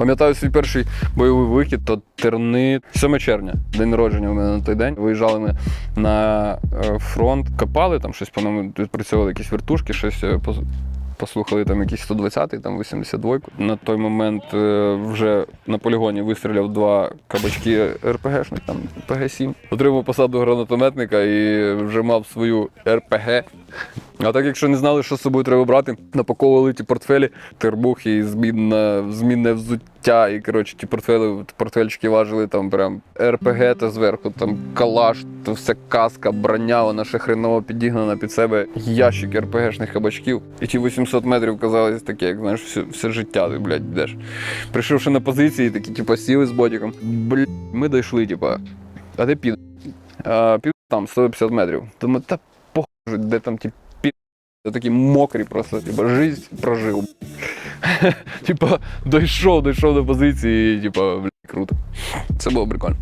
Пам'ятаю свій перший бойовий вихід, то терни 7 червня, день народження у мене на той день. Виїжджали ми на е, фронт, копали там щось, по-моєму, відпрацьовували якісь вертушки, щось е, послухали там якийсь 120-й, там 82 На той момент е, вже на полігоні вистріляв два кабачки РПГшних, там ПГ-7. Отримав посаду гранатометника і вже мав свою РПГ. А так, якщо не знали, що з собою треба брати, напаковували ті портфелі, тербухи змінне, змінне взуття. І коротше, ті портфелі, портфельчики важили там прям РПГ та зверху, там калаш, то вся каска, броня, вона ще хреново підігнана під себе. Ящик РПГшних кабачків. І ті 800 метрів казались таке, як знаєш, все, все життя ти, блядь, йдеш. Прийшовши на позиції, такі, типу, сіли з бодіком. Блядь, ми дійшли, типу, а де під? А, під там 150 метрів. Думаю, та похуй, де там ті я такий мокрий просто, типа, жизнь прожив. Типа, дійшов, дійшов до позиції, типа, блядь, круто. Це було прикольно.